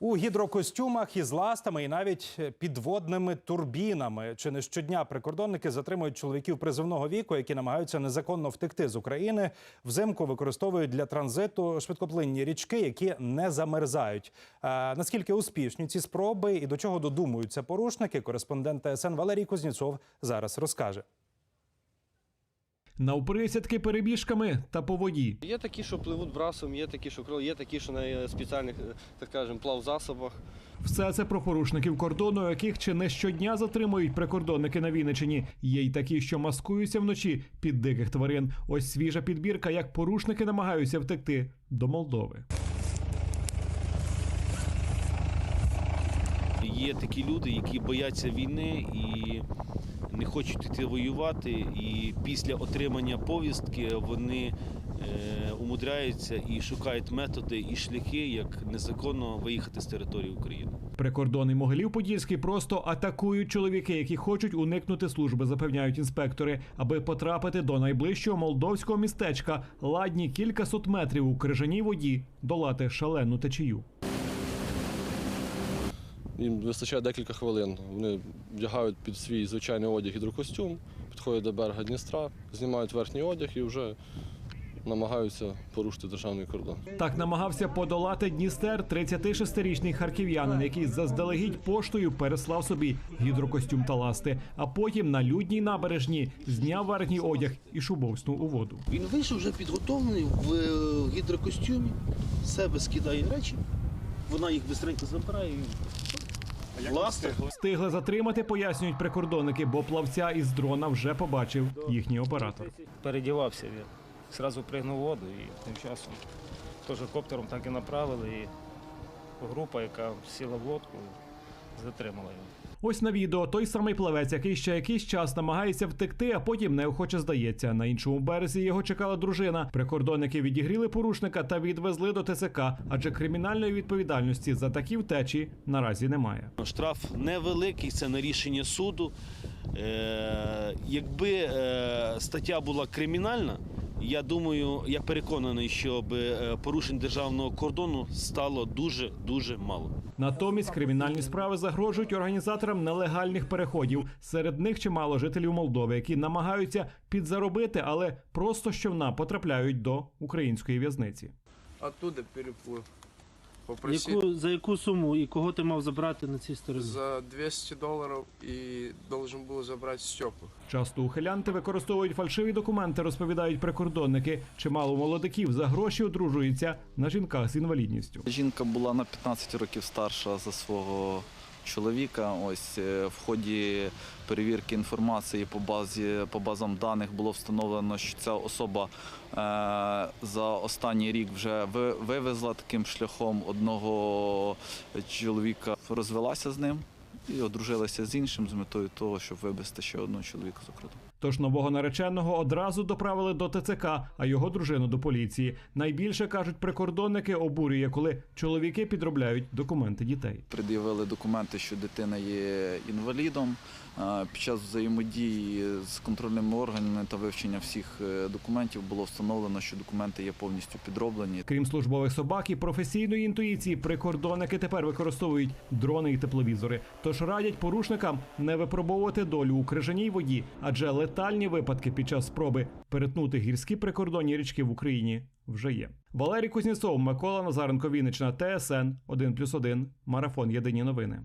У гідрокостюмах із ластами і навіть підводними турбінами. Чи не щодня прикордонники затримують чоловіків призовного віку, які намагаються незаконно втекти з України. Взимку використовують для транзиту швидкоплинні річки, які не замерзають. А, наскільки успішні ці спроби і до чого додумуються порушники? Кореспондент ТСН Валерій Кузнєцов зараз розкаже. Навприсядки перебіжками та по воді. Є такі, що пливуть брасом, є такі, що крол, є такі, що на спеціальних, е, так скажемо, плавзасобах. Все це про порушників кордону, яких чи не щодня затримують прикордонники на Вінничині. Є й такі, що маскуються вночі під диких тварин. Ось свіжа підбірка, як порушники намагаються втекти до Молдови. Є такі люди, які бояться війни і не хочуть йти воювати. І після отримання повістки вони е, умудряються і шукають методи і шляхи, як незаконно виїхати з території України. Прикордонний Могилів Подільський просто атакують чоловіки, які хочуть уникнути служби, запевняють інспектори, аби потрапити до найближчого молдовського містечка. Ладні кількасот метрів у крижаній воді долати шалену течію. Їм вистачає декілька хвилин. Вони вдягають під свій звичайний одяг гідрокостюм, підходять до берега Дністра, знімають верхній одяг і вже намагаються порушити державний кордон. Так намагався подолати Дністер 36-річний харків'янин, який заздалегідь поштою переслав собі гідрокостюм та ласти, а потім на людній набережні зняв верхній одяг і шубовснув у воду. Він вийшов вже підготовлений в е, гідрокостюмі, себе скидає речі, вона їх швидко забирає. і Ласта. Встигли затримати, пояснюють прикордонники, бо плавця із дрона вже побачив їхній оператор. передівався він. Зразу пригнув воду і тим часом теж коптером так і направили. І група, яка сіла в лодку, затримала його. Ось на відео той самий плавець, який ще якийсь час намагається втекти, а потім неохоче здається. На іншому березі його чекала дружина. Прикордонники відігріли порушника та відвезли до ТЦК, адже кримінальної відповідальності за такі втечі наразі немає. Штраф невеликий, це на рішення суду. Е, якби е, стаття була кримінальна, я думаю, я переконаний, що е, порушень державного кордону стало дуже дуже мало. Натомість кримінальні справи загрожують організаторам нелегальних переходів. Серед них чимало жителів Молдови, які намагаються підзаробити, але просто щовна потрапляють до української в'язниці. А туди переплыл. Попросил Яку, за яку суму і кого ти мав забрати на цій стороні? за 200 долларов и должен был забрать Степу. Часто ухилянти використовують фальшиві документи, розповідають прикордонники. Чимало молодиків за гроші одружуються на жінках з інвалідністю. Жінка була на 15 років старша за свого чоловіка. Ось е, в ході перевірки інформації по базі по базам даних було встановлено, що ця особа е, за останній рік вже вивезла таким шляхом одного чоловіка, розвелася з ним і одружилася з іншим з метою того, щоб вивезти ще одного чоловіка з кордону. Тож нового нареченого одразу доправили до ТЦК, а його дружину до поліції. Найбільше кажуть прикордонники обурює, коли чоловіки підробляють документи дітей. пред'явили документи, що дитина є інвалідом. Під час взаємодії з контрольними органами та вивчення всіх е, документів було встановлено, що документи є повністю підроблені. Крім службових собак і професійної інтуїції, прикордонники тепер використовують дрони і тепловізори. Тож радять порушникам не випробовувати долю у крижаній воді, адже летальні випадки під час спроби перетнути гірські прикордонні річки в Україні вже є. Валерій Кузнєцов, Микола Назаренко, Вінниччина, ТСН 1+,1, Марафон Єдині новини.